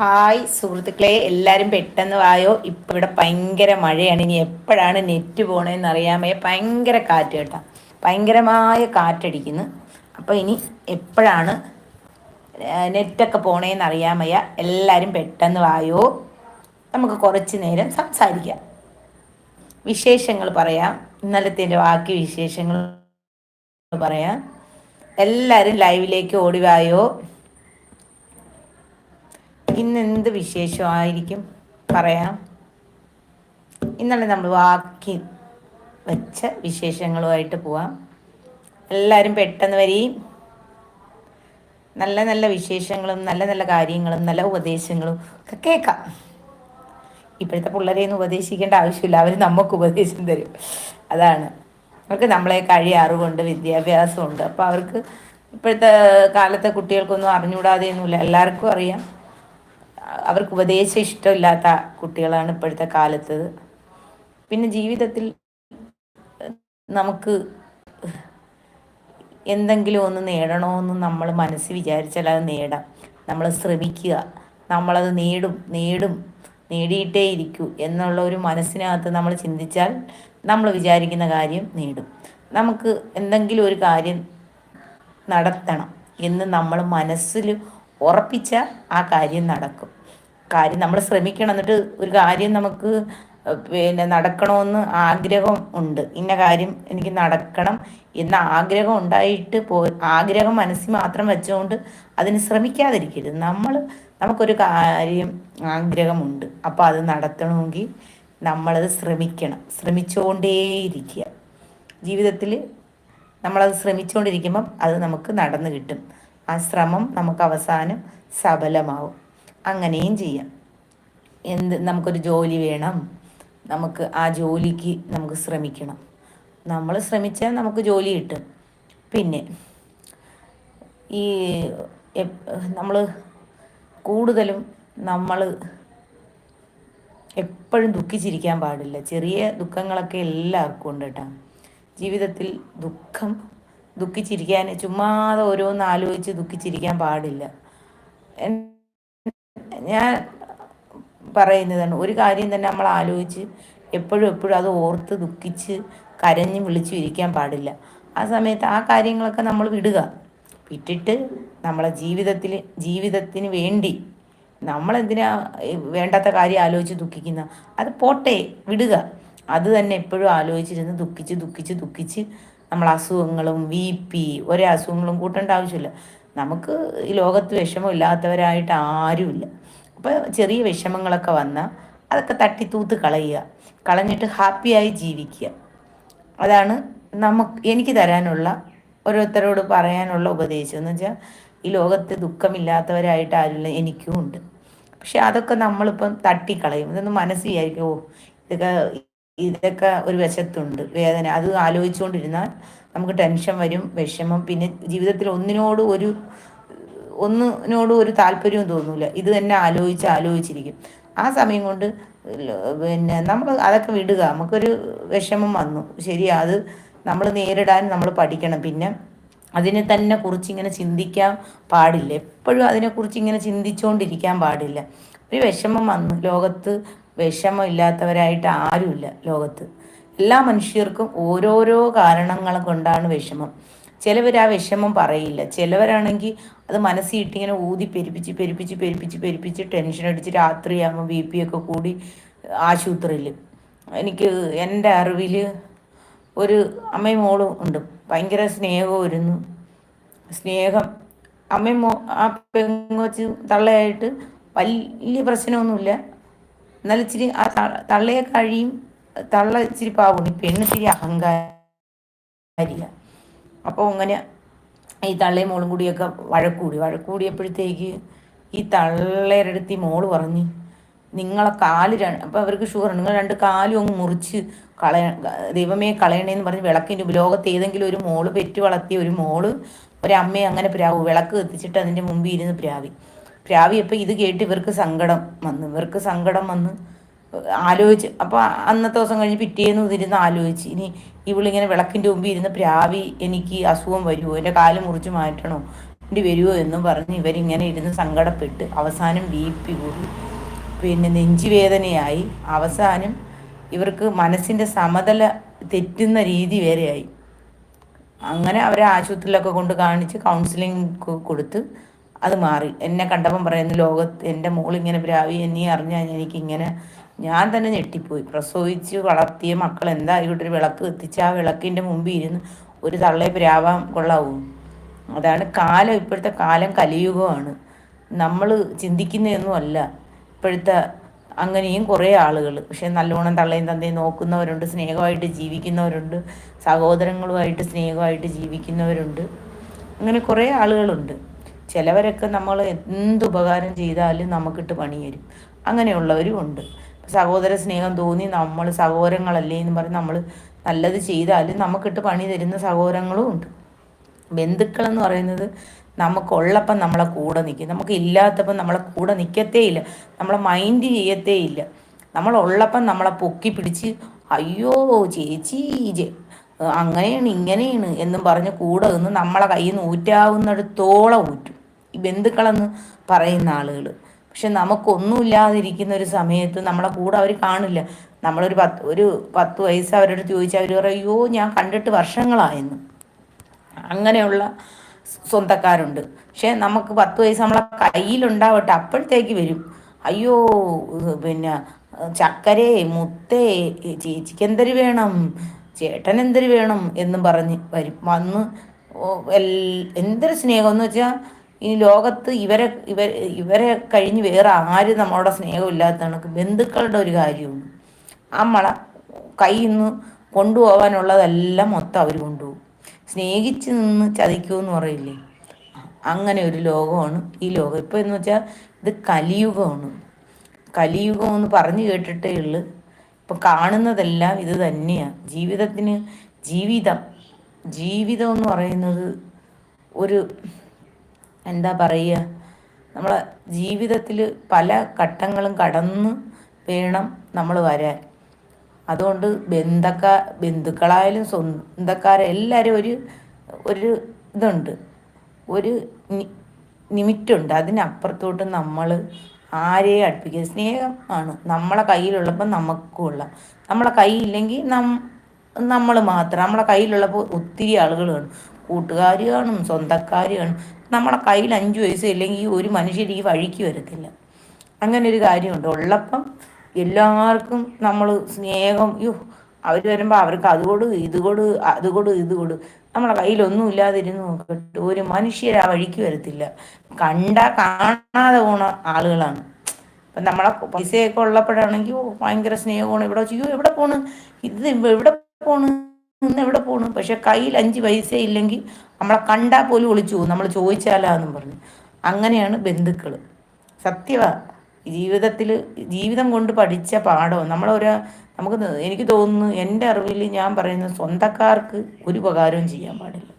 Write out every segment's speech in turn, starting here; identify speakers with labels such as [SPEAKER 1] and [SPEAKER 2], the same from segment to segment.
[SPEAKER 1] Hi സുഹൃത്തുക്കളെ എല്ലാവരും പെട്ടെന്ന് വായോ. ഇപ്പം ഇവിടെ ഭയങ്കര മഴയാണ്. ഇനി എപ്പോഴാണ് നെറ്റ് പോകണമെന്ന് അറിയാമേ. ഭയങ്കര കാറ്റ് കേട്ടോ. ഭയങ്കരമായ കാറ്റടിക്കുന്നു. അപ്പോൾ ഇനി എപ്പോഴാണ് നെറ്റൊക്കെ പോണേന്ന് അറിയാമയ്യ എല്ലാവരും പെട്ടെന്ന് വായോ. നമുക്ക് കുറച്ച് നേരം സംസാരിക്കാം. വിശേഷങ്ങൾ പറയാം. ഇന്നലത്തെ ബാക്കി വിശേഷങ്ങൾ പറയാം. എല്ലാവരും ലൈവിലേക്ക് ഓടിവായോ ഇന്ന് എന്ത് വിശേഷമായിരിക്കും? പറയാം. ഇന്നലെ നമ്മൾ വാക്കി വെച്ച വിശേഷങ്ങളുമായിട്ട് പോവാം. എല്ലാവരും പെട്ടെന്ന് വരികയും നല്ല നല്ല വിശേഷങ്ങളും നല്ല നല്ല കാര്യങ്ങളും നല്ല ഉപദേശങ്ങളും ഒക്കെ കേൾക്കാം. ഇപ്പോഴത്തെ പിള്ളേരെയൊന്നും ഉപദേശിക്കേണ്ട ആവശ്യമില്ല. അവർ നമുക്ക് ഉപദേശം തരും. അതാണ്. അവർക്ക് നമ്മളെ കഴി അറിവുണ്ട് വിദ്യാഭ്യാസമുണ്ട്. അപ്പോൾ അവർക്ക് ഇപ്പോഴത്തെ കാലത്തെ കുട്ടികൾക്കൊന്നും അറിഞ്ഞുകൂടാതെയൊന്നുമില്ല. എല്ലാവർക്കും അറിയാം. അവർക്ക് ഉപദേശം ഇഷ്ടമില്ലാത്ത കുട്ടികളാണ് ഇപ്പോഴത്തെ കാലത്ത്. പിന്നെ ജീവിതത്തിൽ നമുക്ക് എന്തെങ്കിലും ഒന്ന് നേടണമെന്ന് നമ്മൾ മനസ്സ് വിചാരിച്ചാൽ അത് നേടാം. നമ്മൾ ശ്രമിക്കുക. നമ്മളത് നേടും നേടും നേടിയിട്ടേ ഇരിക്കൂ എന്നുള്ള ഒരു മനസ്സിനകത്ത് നമ്മൾ ചിന്തിച്ചാൽ നമ്മൾ വിചാരിക്കുന്ന കാര്യം നേടും. നമുക്ക് എന്തെങ്കിലും ഒരു കാര്യം നടത്തണം എന്ന് നമ്മൾ മനസ്സിൽ ഉറപ്പിച്ച ആ കാര്യം നടക്കും. കാര്യം നമ്മൾ ശ്രമിക്കണം എന്നിട്ട് ഒരു കാര്യം നമുക്ക് പിന്നെ നടക്കണമെന്ന് ആഗ്രഹം ഉണ്ട്. ഇന്ന കാര്യം എനിക്ക് നടക്കണം എന്ന ആഗ്രഹം ഉണ്ടായിട്ട് പോ ആഗ്രഹം മനസ്സിൽ മാത്രം വെച്ചുകൊണ്ട് അതിന് ശ്രമിക്കാതിരിക്കരുത്. നമ്മൾ നമുക്കൊരു കാര്യം ആഗ്രഹമുണ്ട്. അപ്പോൾ അത് നടത്തണമെങ്കിൽ നമ്മളത് ശ്രമിക്കണം. ശ്രമിച്ചുകൊണ്ടേയിരിക്കുക. ജീവിതത്തിൽ നമ്മളത് ശ്രമിച്ചുകൊണ്ടിരിക്കുമ്പം അത് നമുക്ക് നടന്നു കിട്ടും. ആ ശ്രമം നമുക്ക് അവസാനം സഫലമാവും. അങ്ങനെയും ചെയ്യാം. എന്ത് നമുക്കൊരു ജോലി വേണം. നമുക്ക് ആ ജോലിക്ക് നമുക്ക് ശ്രമിക്കണം. നമ്മൾ ശ്രമിച്ചാൽ നമുക്ക് ജോലി കിട്ടും. പിന്നെ ഈ നമ്മൾ കൂടുതലും നമ്മൾ എപ്പോഴും ദുഃഖിച്ചിരിക്കാൻ പാടില്ല. ചെറിയ ദുഃഖങ്ങളൊക്കെ എല്ലാവർക്കും ഉണ്ട് കേട്ടോ. ജീവിതത്തിൽ ദുഃഖം ദുഃഖിച്ചിരിക്കാൻ ചുമ്മാതെ ഓരോന്ന് ആലോചിച്ച് ദുഃഖിച്ചിരിക്കാൻ പാടില്ല. ഞാൻ പറയുന്നതാണ്. ഒരു കാര്യം തന്നെ നമ്മൾ ആലോചിച്ച് എപ്പോഴും എപ്പോഴും അത് ഓർത്ത് ദുഃഖിച്ച് കരഞ്ഞ് വിളിച്ചു ഇരിക്കാൻ പാടില്ല. ആ സമയത്ത് ആ കാര്യങ്ങളൊക്കെ നമ്മൾ വിടുക. വിട്ടിട്ട് നമ്മളെ ജീവിതത്തിൽ ജീവിതത്തിന് വേണ്ടി നമ്മളെന്തിനാ വേണ്ടാത്ത കാര്യം ആലോചിച്ച് ദുഃഖിക്കുന്ന? അത് പോട്ടെ വിടുക. അത് തന്നെ എപ്പോഴും ആലോചിച്ചിരുന്ന് ദുഃഖിച്ച് ദുഃഖിച്ച് ദുഃഖിച്ച് നമ്മൾ അസുഖങ്ങളും വി പി ഒരേ അസുഖങ്ങളും കൂട്ടേണ്ട ആവശ്യമില്ല. നമുക്ക് ഈ ലോകത്ത് വിഷമം ഇല്ലാത്തവരായിട്ട് ആരുമില്ല. അപ്പോൾ ചെറിയ വിഷമങ്ങളൊക്കെ വന്നാൽ അതൊക്കെ തട്ടിത്തൂത്ത് കളയുക. കളഞ്ഞിട്ട് ഹാപ്പിയായി ജീവിക്കുക. അതാണ് നമുക്ക് എനിക്ക് തരാനുള്ള ഓരോരുത്തരോട് പറയാനുള്ള ഉപദേശം. എന്ന് വെച്ചാൽ ഈ ലോകത്ത് ദുഃഖമില്ലാത്തവരായിട്ട് ആരുമില്ല എനിക്കും ഉണ്ട്. പക്ഷെ അതൊക്കെ നമ്മളിപ്പം തട്ടിക്കളയും. ഇതൊന്ന് മനസ്സ് വിചാരിക്കും ഓ ഇതൊക്കെ ഇതൊക്കെ ഒരു വശത്തുണ്ട് വേദന. അത് ആലോചിച്ചുകൊണ്ടിരുന്നാൽ നമുക്ക് ടെൻഷൻ വരും വിഷമം. പിന്നെ ജീവിതത്തിൽ ഒന്നിനോട് ഒരു ഒന്നിനോടും ഒരു താല്പര്യവും തോന്നൂല. ഇത് തന്നെ ആലോചിച്ച് ആലോചിച്ചിരിക്കും. ആ സമയം കൊണ്ട് പിന്നെ നമ്മൾ അതൊക്കെ വിടുക. നമുക്കൊരു വിഷമം വന്നു. ശരി അത് നമ്മൾ നേരിടാൻ നമ്മൾ പഠിക്കണം. പിന്നെ അതിനെ തന്നെ കുറിച്ച് ഇങ്ങനെ ചിന്തിക്കാൻ പാടില്ല. എപ്പോഴും അതിനെക്കുറിച്ച് ഇങ്ങനെ ചിന്തിച്ചുകൊണ്ടിരിക്കാൻ പാടില്ല. ഒരു വിഷമം വന്നു. ലോകത്ത് വിഷമം ഇല്ലാത്തവരായിട്ട് ആരുമില്ല ലോകത്ത്. എല്ലാ മനുഷ്യർക്കും ഓരോരോ കാരണങ്ങൾ കൊണ്ടാണ് വിഷമം. ചിലവർ ആ വിഷമം പറയില്ല. ചിലവരാണെങ്കിൽ അത് മനസ്സിട്ട് ഇങ്ങനെ ഊതി പെരുപ്പിച്ച് പെരുപ്പിച്ച് പെരുപ്പിച്ച് പെരുപ്പിച്ച് ടെൻഷൻ അടിച്ച് രാത്രിയാകുമ്പോൾ ബി പി ഒക്കെ കൂടി ആശുപത്രിയിൽ എനിക്ക് എന്റെ അറിവിൽ ഒരു അമ്മയും മോളും ഉണ്ട്. ഭയങ്കര സ്നേഹമായിരുന്നു സ്നേഹം അമ്മയും മോ ആ പെങ്ങൊച്ച് തള്ളയായിട്ട് വലിയ പ്രശ്നമൊന്നുമില്ല. എന്നാലും ഇച്ചിരി ആ തള്ളയെ കഴിയും. തള്ള ഇച്ചിരി പാവുണ്ട് പെണ്ണിച്ചിരി അഹങ്കാരില്ല അപ്പോൾ അങ്ങനെ ഈ തള്ളയും മോളും കൂടിയൊക്കെ വഴക്കൂടി. വഴക്കൂടിയപ്പോഴത്തേക്ക് ഈ തള്ളേരടുത്ത് ഈ മോൾ പറഞ്ഞ് നിങ്ങളെ കാൽ രണ്ട് അപ്പോൾ അവർക്ക് ഷുഗർ നിങ്ങൾ രണ്ട് കാലും അങ്ങ് മുറിച്ച് കളയ ദൈവമേ കളയണേന്ന് പറഞ്ഞ് വിളക്കിന്റെ ലോകത്ത് ഏതെങ്കിലും ഒരു മോൾ പെറ്റു വളർത്തിയ ഒരു മോൾ ഒരമ്മയെ അങ്ങനെ പ്രാവു വിളക്ക് കത്തിച്ചിട്ട് അതിന്റെ മുമ്പിൽ ഇരുന്ന് പ്രാവി. പ്രാവിയപ്പോൾ ഇത് കേട്ട് ഇവർക്ക് സങ്കടം വന്നു. ഇവർക്ക് സങ്കടം വന്ന് ആലോചിച്ച്. അപ്പോൾ അന്നത്തെ ദിവസം കഴിഞ്ഞ് പിറ്റേന്ന് ഇതിരുന്ന് ആലോചിച്ച്. ഇനി ഇവളിങ്ങനെ വിളക്കിന്റെ മുമ്പിൽ ഇരുന്ന് പ്രാവി എനിക്ക് അസുഖം വരുമോ എന്റെ കാൽ മുറിച്ച് മാറ്റണോ? വേണ്ടി വരുമോ എന്നും പറഞ്ഞ് ഇവരിങ്ങനെ ഇരുന്ന് സങ്കടപ്പെട്ട് അവസാനം ബിപി കൂടി. പിന്നെ നെഞ്ചുവേദനയായി അവസാനം ഇവർക്ക് മനസ്സിന്റെ സമതല തെറ്റുന്ന രീതി വരെയായി അങ്ങനെ അവരെ ആശുപത്രിയിലൊക്കെ കൊണ്ട് കാണിച്ച് കൗൺസിലിംഗ് കൊടുത്ത് അത് മാറി. എന്നെ കണ്ടപ്പം പറയുന്ന ലോകത്ത് എന്റെ മോളിങ്ങനെ പ്രാവി എന്നീ അറിഞ്ഞാൽ എനിക്കിങ്ങനെ ഞാൻ തന്നെ ഞെട്ടിപ്പോയി. പ്രസവിച്ച് വളർത്തിയ മക്കൾ എന്തായിക്കോട്ടെ ഒരു വിളക്ക് എത്തിച്ച് ആ വിളക്കിന്റെ മുമ്പിൽ ഇരുന്ന് ഒരു തള്ളേ പ്രാവാൻ കൊള്ളാവൂ. അതാണ് കാലം ഇപ്പോഴത്തെ കാലം കലിയുഗമാണ്. നമ്മൾ ചിന്തിക്കുന്നതൊന്നും അല്ല. ഇപ്പോഴത്തെ അങ്ങനെയും കുറേ ആളുകൾ പക്ഷെ നല്ലോണം തള്ളയും തന്തയും നോക്കുന്നവരുണ്ട് സ്നേഹമായിട്ട് ജീവിക്കുന്നവരുണ്ട് സഹോദരങ്ങളുമായിട്ട് സ്നേഹമായിട്ട് ജീവിക്കുന്നവരുണ്ട്. അങ്ങനെ കുറേ ആളുകളുണ്ട്. ചിലവരൊക്കെ നമ്മൾ എന്ത് ഉപകാരം ചെയ്താലും നമുക്കിട്ട് പണി തരും അങ്ങനെയുള്ളവരും ഉണ്ട്. സഹോദര സ്നേഹം തോന്നി നമ്മൾ സഹോദരങ്ങളല്ലേ എന്ന് പറഞ്ഞ് നമ്മൾ നല്ലത് ചെയ്താലും നമുക്കിട്ട് പണി തരുന്ന സഹോദരങ്ങളും ഉണ്ട്. ബന്ധുക്കളെന്ന് പറയുന്നത് നമുക്കുള്ളപ്പം നമ്മളെ കൂടെ നിൽക്കും നമുക്ക് ഇല്ലാത്തപ്പം നമ്മളെ കൂടെ നിൽക്കത്തേ ഇല്ല. നമ്മളെ മൈൻഡ് ചെയ്യത്തേ ഇല്ല. നമ്മളുള്ളപ്പം നമ്മളെ പൊക്കി പിടിച്ച് അയ്യോ ചേച്ചി അങ്ങനെയാണ് ഇങ്ങനെയാണ് എന്നും പറഞ്ഞ് കൂടെ നിന്ന് നമ്മളെ കയ്യിൽ നിന്ന് ഊറ്റാവുന്നിടത്തോളം ഊറ്റും. ഈ ബന്ധുക്കളെന്ന് പറയുന്ന ആളുകൾ പക്ഷെ നമുക്കൊന്നുമില്ലാതിരിക്കുന്ന ഒരു സമയത്ത് നമ്മളെ കൂടെ അവർ കാണില്ല. നമ്മളൊരു പത്ത് ഒരു പത്ത് വയസ്സ് അവരോട് ചോദിച്ചാൽ അവർ പറയും അയ്യോ ഞാൻ കണ്ടിട്ട് വർഷങ്ങളായെന്ന്. അങ്ങനെയുള്ള സ്വന്തക്കാരുണ്ട്. പക്ഷെ നമുക്ക് പത്ത് വയസ്സ് നമ്മളെ കയ്യിലുണ്ടാവട്ടെ അപ്പോഴത്തേക്ക് വരും. അയ്യോ പിന്നെ ചക്കരേ മുത്തേ ചേച്ചിക്ക് എന്തൊരു വേണം? ചേട്ടൻ എന്തൊരു വേണം? എന്നും പറഞ്ഞ് വരും. വന്ന് എന്തൊരു സ്നേഹം എന്ന് വെച്ചാൽ ഈ ലോകത്ത് ഇവരെ ഇവർ ഇവരെ കഴിഞ്ഞ് വേറെ ആരും നമ്മളോട് സ്നേഹമില്ലാത്ത കണക്ക് ബന്ധുക്കളുടെ ഒരു കാര്യമുണ്ട് നമ്മളെ കയ്യിൽ നിന്ന് കൊണ്ടുപോകാനുള്ളതെല്ലാം മൊത്തം അവർ കൊണ്ടുപോകും. സ്നേഹിച്ച് നിന്ന് ചതിക്കുമെന്ന് പറയില്ലേ? അങ്ങനെ ഒരു ലോകമാണ് ഈ ലോകം. ഇപ്പോൾ എന്ന് വെച്ചാൽ ഇത് കലിയുഗമാണ്. കലിയുഗം എന്ന് പറഞ്ഞു കേട്ടിട്ടേ ഉള്ളു. ഇപ്പം കാണുന്നതെല്ലാം ഇത് തന്നെയാണ് ജീവിതത്തിന് ജീവിതം ജീവിതം എന്ന് പറയുന്നത് ഒരു എന്താ പറയുക? നമ്മളെ ജീവിതത്തിൽ പല ഘട്ടങ്ങളും കടന്ന് വേണം നമ്മൾ വരാൻ. അതുകൊണ്ട് ബന്ധക്ക ബന്ധുക്കളായാലും സ്വന്തക്കാരെല്ലാവരും ഒരു ഒരു ഇതുണ്ട്. ഒരു നിമിറ്റുണ്ട്. അതിനപ്പുറത്തോട്ട് നമ്മൾ ആരെയും അടുപ്പിക്കുക സ്നേഹം ആണ്. നമ്മളെ കയ്യിലുള്ളപ്പോൾ നമുക്കുള്ള നമ്മളെ കൈയില്ലെങ്കിൽ നം നമ്മൾ മാത്രം. നമ്മളെ കയ്യിലുള്ളപ്പോൾ ഒത്തിരി ആളുകൾ കാണും. സ്വന്തക്കാർ കാണും നമ്മളെ കയ്യിൽ അഞ്ച് പൈസ ഇല്ലെങ്കിൽ ഒരു മനുഷ്യർ ഈ വഴിക്ക് വരത്തില്ല. അങ്ങനെ ഒരു കാര്യമുണ്ട്. ഉള്ളപ്പം എല്ലാവർക്കും നമ്മൾ സ്നേഹം യോ അവർ വരുമ്പോൾ അവർക്ക് അത് കൊടു ഇത് കൊടു അത് കൊടു ഇത് കൊടു. നമ്മളെ കയ്യിലൊന്നും ഇല്ലാതിരുന്നു നോക്കട്ടെ. ഒരു മനുഷ്യർ ആ വഴിക്ക് വരത്തില്ല. കണ്ട കാണാതെ പോണ ആളുകളാണ്. അപ്പം നമ്മളെ പൈസയൊക്കെ ഉള്ളപ്പോഴാണെങ്കിൽ ഭയങ്കര സ്നേഹമാണ്. ഇവിടെ വെച്ച് എവിടെ പോണ്? ഇത് എവിടെ പോണ്? ഇന്ന് എവിടെ പോകണം പക്ഷെ കയ്യിൽ അഞ്ച് പൈസ ഇല്ലെങ്കിൽ നമ്മളെ കണ്ടാൽ പോലും ഒളിച്ചു പോകും. നമ്മൾ ചോദിച്ചാലാന്നും പറഞ്ഞു. അങ്ങനെയാണ് ബന്ധുക്കൾ സത്യവ. ജീവിതത്തിൽ ജീവിതം കൊണ്ട് പഠിച്ച പാഠം. നമ്മളൊരു നമുക്ക് എനിക്ക് തോന്നുന്നു എന്റെ അറിവിൽ ഞാൻ പറയുന്ന സ്വന്തക്കാർക്ക് ഒരു ഉപകാരവും ചെയ്യാൻ പാടില്ല.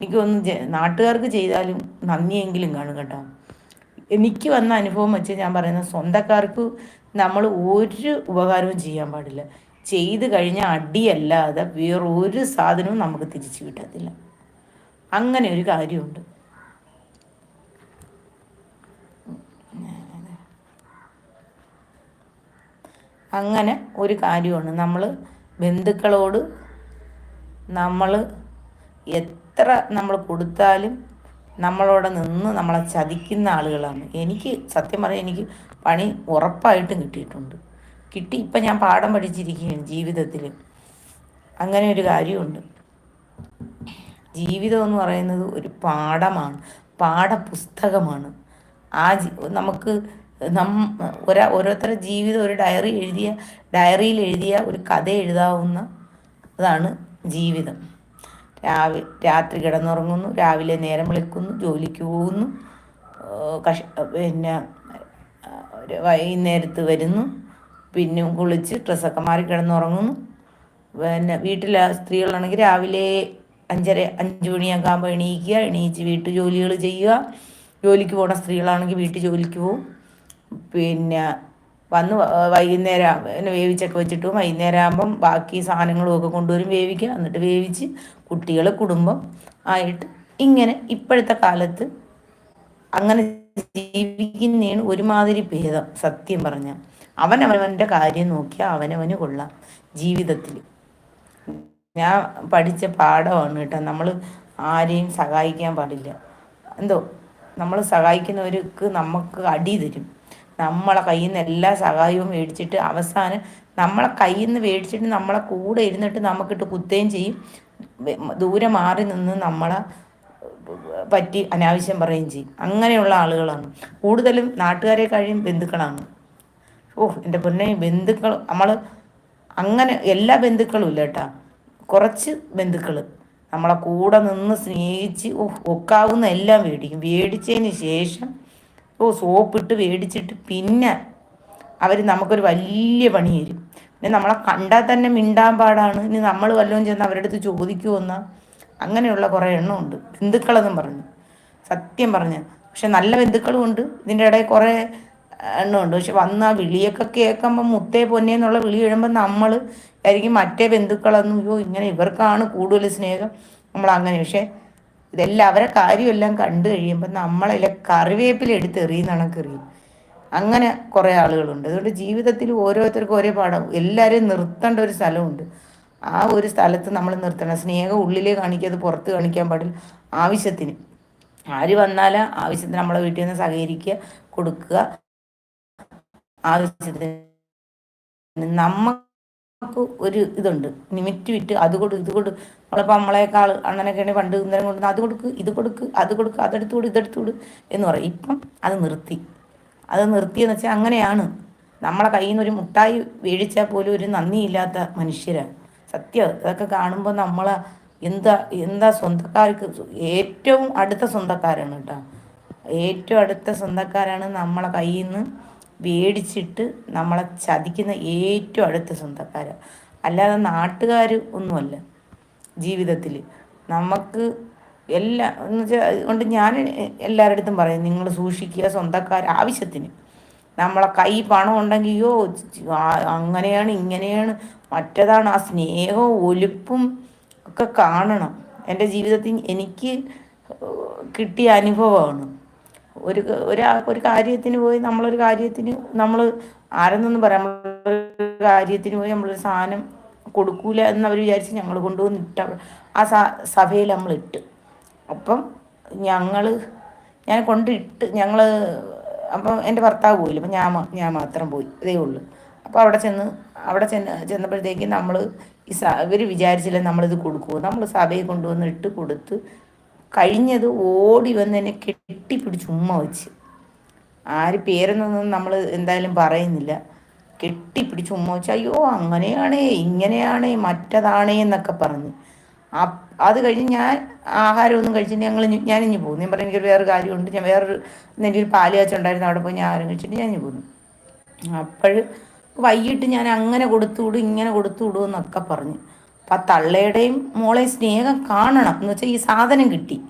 [SPEAKER 1] എനിക്ക് തോന്നുന്നു നാട്ടുകാർക്ക് ചെയ്താലും നന്ദിയെങ്കിലും കാണും കേട്ടോ. എനിക്ക് വന്ന അനുഭവം വെച്ച് ഞാൻ പറയുന്ന സ്വന്തക്കാർക്ക് നമ്മൾ ഒരു ഉപകാരവും ചെയ്യാൻ പാടില്ല. ചെയ്ത് കഴിഞ്ഞ അടിയല്ലാതെ വേറൊരു സാധനവും നമുക്ക് തിരിച്ചു കിട്ടത്തില്ല. അങ്ങനെ ഒരു കാര്യമുണ്ട്. അങ്ങനെ ഒരു കാര്യമാണ്. നമ്മൾ ബന്ധുക്കളോട് നമ്മൾ എത്ര നമ്മൾ കൊടുത്താലും നമ്മളോട് നിന്ന് നമ്മളെ ചതിക്കുന്ന ആളുകളാണ്. എനിക്ക് സത്യം പറയാൻ എനിക്ക് പണി ഉറപ്പായിട്ടും കിട്ടിയിട്ടുണ്ട്. കിട്ടി. ഇപ്പം ഞാൻ പാഠം പഠിച്ചിരിക്കുകയാണ് ജീവിതത്തിൽ അങ്ങനെ ഒരു കാര്യമുണ്ട്. ജീവിതം എന്ന് പറയുന്നത് ഒരു പാഠമാണ്. പാഠപുസ്തകമാണ്. ആ നമുക്ക് നം ഒരാ ഓരോരുത്തരുടെ ജീവിതം ഒരു ഡയറി എഴുതിയ ഡയറിയിൽ എഴുതിയ ഒരു കഥ എഴുതാവുന്ന അതാണ് ജീവിതം. രാവി രാത്രി കിടന്നുറങ്ങുന്നു രാവിലെ നേരം വിളിക്കുന്നു ജോലിക്ക് പോകുന്നു കഷ പിന്നെ വൈകുന്നേരത്ത് വരുന്നു. പിന്നെ കുളിച്ച് ഡ്രസ്സൊക്കെ മാറി കിടന്നുറങ്ങുന്നു. പിന്നെ വീട്ടിലെ സ്ത്രീകളാണെങ്കിൽ രാവിലെ അഞ്ചര അഞ്ച് മണിയൊക്കെ ആകുമ്പോൾ എണീക്കുക. എണീച്ച് വീട്ടു ജോലികൾ ചെയ്യുക. ജോലിക്ക് പോകുന്ന സ്ത്രീകളാണെങ്കിൽ വീട്ടു ജോലിക്ക് പോകും. പിന്നെ വന്ന് വൈകുന്നേരം പിന്നെ വേവിച്ചൊക്കെ വെച്ചിട്ട് വൈകുന്നേരം ആകുമ്പം ബാക്കി സാധനങ്ങളും ഒക്കെ കൊണ്ടുവരും വേവിക്കുക എന്നിട്ട് വേവിച്ച് കുട്ടികൾ കുടുംബം ആയിട്ട് ഇങ്ങനെ ഇപ്പോഴത്തെ കാലത്ത് അങ്ങനെ ജീവിക്കുന്നതാണ് ഒരുമാതിരി ഭേദം. സത്യം പറഞ്ഞ അവനവന്റെ കാര്യം നോക്കിയാൽ അവനവന് കൊള്ളാം ജീവിതത്തിൽ. ഞാൻ പഠിച്ച പാഠമാണ് കേട്ടോ. നമ്മൾ ആരെയും സഹായിക്കാൻ പാടില്ല. എന്തോ നമ്മൾ സഹായിക്കുന്നവർക്ക് നമുക്ക് അടി തരും. നമ്മളെ കയ്യിൽ നിന്ന് എല്ലാ സഹായവും മേടിച്ചിട്ട് അവസാനം നമ്മളെ കയ്യിൽ നിന്ന് മേടിച്ചിട്ട് നമ്മളെ കൂടെ ഇരുന്നിട്ട് നമുക്കിട്ട് കുത്തുകയും ചെയ്യും. ദൂരെ മാറി നിന്ന് നമ്മളെ പറ്റി അനാവശ്യം പറയുകയും ചെയ്യും. അങ്ങനെയുള്ള ആളുകളാണ്. കൂടുതലും നാട്ടുകാരെ കഴിയും ബന്ധുക്കളാണ്. ഓ എന്റെ പൊന്നെ ബന്ധുക്കൾ നമ്മൾ അങ്ങനെ എല്ലാ ബന്ധുക്കളും ഇല്ല കേട്ടാ. കുറച്ച് ബന്ധുക്കൾ നമ്മളെ കൂടെ നിന്ന് സ്നേഹിച്ച് ഓ ഒക്കാവുന്ന എല്ലാം മേടിക്കും. മേടിച്ചതിന് ശേഷം ഓ സോപ്പിട്ട് മേടിച്ചിട്ട് പിന്നെ അവർ നമുക്കൊരു വലിയ പണി തരും. പിന്നെ നമ്മളെ കണ്ടാൽ തന്നെ മിണ്ടാൻ പാടാണ്. ഇനി നമ്മൾ വല്ലതും ചെന്ന് അവരുടെ അടുത്ത് ചോദിക്കുമെന്ന അങ്ങനെയുള്ള കുറേ എണ്ണമുണ്ട് ബന്ധുക്കളെന്നും പറഞ്ഞു. സത്യം പറഞ്ഞു. പക്ഷെ നല്ല ബന്ധുക്കളും ഉണ്ട്. ഇതിന്റെ ഇടയിൽ കുറേ എണ്ണമുണ്ട്. പക്ഷെ വന്ന് ആ വിളിയൊക്കെ കേൾക്കുമ്പോൾ മുത്തേ പൊന്നേ എന്നുള്ള വിളി കഴിയുമ്പോൾ നമ്മൾ ആയിരിക്കും മറ്റേ ബന്ധുക്കളൊന്നും അയ്യോ ഇങ്ങനെ ഇവർക്കാണ് കൂടുതൽ സ്നേഹം. നമ്മൾ അങ്ങനെ. പക്ഷേ ഇതെല്ലാം അവരെ കാര്യമെല്ലാം കണ്ടു കഴിയുമ്പോൾ നമ്മളതിലെ കറിവേപ്പില എടുത്ത് എറിയുന്ന കണക്കെറിയും അങ്ങനെ കുറേ ആളുകളുണ്ട്. അതുകൊണ്ട് ജീവിതത്തിൽ ഓരോരുത്തർക്കും ഒരേ പാഠം. എല്ലാവരെയും നിർത്തേണ്ട ഒരു സ്ഥലമുണ്ട്. ആ ഒരു സ്ഥലത്ത് നമ്മൾ നിർത്തണം. സ്നേഹം ഉള്ളിലേ കാണിക്കാതെ പുറത്ത് കാണിക്കാൻ പാടില്ല. ആവശ്യത്തിന്. ആര് വന്നാൽ ആവശ്യത്തിന് നമ്മളെ വീട്ടിൽ നിന്ന് സഹകരിക്കുക കൊടുക്കുക. ആവശ്യത്തിന് നമുക്ക് ഒരു ഇതുണ്ട്. നിമിറ്റ് വിറ്റ് അത് കൊടു ഇത് കൊടു. നമ്മളിപ്പോൾ നമ്മളെക്കാൾ അങ്ങനെയൊക്കെയാണ് പണ്ട് ഇന്നലെ കൊണ്ട് അത് കൊടുക്ക് ഇത് കൊടുക്ക് അത് കൊടുക്ക് അതെടുത്തു കൊടു ഇതെടുത്തു കൊടു എന്ന് പറയും. ഇപ്പം അത് നിർത്തി. അത് നിർത്തിയെന്ന് വെച്ചാൽ അങ്ങനെയാണ്. നമ്മളെ കയ്യിൽ നിന്ന് ഒരു മുട്ടായി വീഴിച്ചാൽ പോലും ഒരു നന്ദിയില്ലാത്ത മനുഷ്യരാണ് സത്യം. ഇതൊക്കെ കാണുമ്പോൾ നമ്മളെ എന്താ എന്താ സ്വന്തക്കാർക്ക് ഏറ്റവും അടുത്ത സ്വന്തക്കാരാണ് കേട്ടോ. ഏറ്റവും അടുത്ത സ്വന്തക്കാരാണ് നമ്മളെ കയ്യിൽ നിന്ന് മേടിച്ചിട്ട് നമ്മളെ ചതിക്കുന്ന ഏറ്റവും അടുത്ത സ്വന്തക്കാരാണ് അല്ലാതെ നാട്ടുകാർ ഒന്നുമല്ല ജീവിതത്തിൽ നമുക്ക് എല്ലാ എന്ന് വെച്ചാൽ അതുകൊണ്ട് ഞാൻ എല്ലാവരുടെ അടുത്തും പറയും നിങ്ങൾ സൂക്ഷിക്കുക സ്വന്തക്കാർ ആവശ്യത്തിന്. നമ്മളെ കൈ പണം ഉണ്ടെങ്കിൽ അങ്ങനെയാണ് ഇങ്ങനെയാണ്. മറ്റേതാണ് ആ സ്നേഹവും ഒലിപ്പും ഒക്കെ കാണണം. എന്റെ ജീവിതത്തിൽ എനിക്ക് കിട്ടിയ അനുഭവമാണ്. ഒരു ഒരു ഒരു കാര്യത്തിന് പോയി നമ്മളൊരു കാര്യത്തിന് നമ്മൾ ആരെന്നൊന്നും പറയാം. നമ്മളൊരു കാര്യത്തിന് പോയി നമ്മളൊരു സാധനം കൊടുക്കൂല എന്ന് അവർ വിചാരിച്ച് ഞങ്ങൾ കൊണ്ടുവന്ന് ഇട്ട ആ സഭയിൽ നമ്മൾ ഇട്ട്. അപ്പം ഞങ്ങൾ ഞാൻ കൊണ്ടിട്ട് ഞങ്ങൾ അപ്പം എന്റെ ഭർത്താവ് പോയില്ല. അപ്പം ഞാൻ ഞാൻ മാത്രം പോയി. ഇതേ ഉള്ളൂ. അപ്പോൾ അവിടെ ചെന്ന് അവിടെ ചെന്ന് ചെന്നപ്പോഴത്തേക്ക് നമ്മൾ ഈ സ ഇവർ വിചാരിച്ചില്ല നമ്മളിത് കൊടുക്കുമോ നമ്മൾ സഭയിൽ കൊണ്ടുവന്ന് ഇട്ട് കൊടുത്ത് കഴിഞ്ഞത് ഓടി വന്ന് എന്നെ കെട്ടിപ്പിടിച്ച് ഉമ്മ വെച്ച്. ആര് പേരെന്നൊന്നും നമ്മൾ എന്തായാലും പറയുന്നില്ല. കെട്ടിപ്പിടിച്ച് ഉമ്മ വെച്ച് അയ്യോ അങ്ങനെയാണേ ഇങ്ങനെയാണേ മറ്റതാണേ എന്നൊക്കെ പറഞ്ഞ്. അത് കഴിഞ്ഞ് ഞാൻ ആഹാരമൊന്നും കഴിച്ചിട്ട് ഞങ്ങൾ ഞാനിഞ്ഞ് പോകും ഞാൻ പറഞ്ഞു എനിക്കൊരു വേറെ കാര്യമുണ്ട്. ഞാൻ വേറൊരു എന്റെ ഒരു പാൽ കാച്ചുണ്ടായിരുന്നു അവിടെ പോയി ഞാൻ ആഹാരം കഴിച്ചിട്ട് ഞാൻ പോകുന്നു അപ്പോൾ വൈകിട്ട് ഞാൻ അങ്ങനെ കൊടുത്തു വിടും ഇങ്ങനെ കൊടുത്തു വിടും എന്നൊക്കെ പറഞ്ഞു. അപ്പം ആ തള്ളയുടെയും മോളെ സ്നേഹം കാണണം. എന്ന് വെച്ചാൽ ഈ സാധനം കിട്ടി.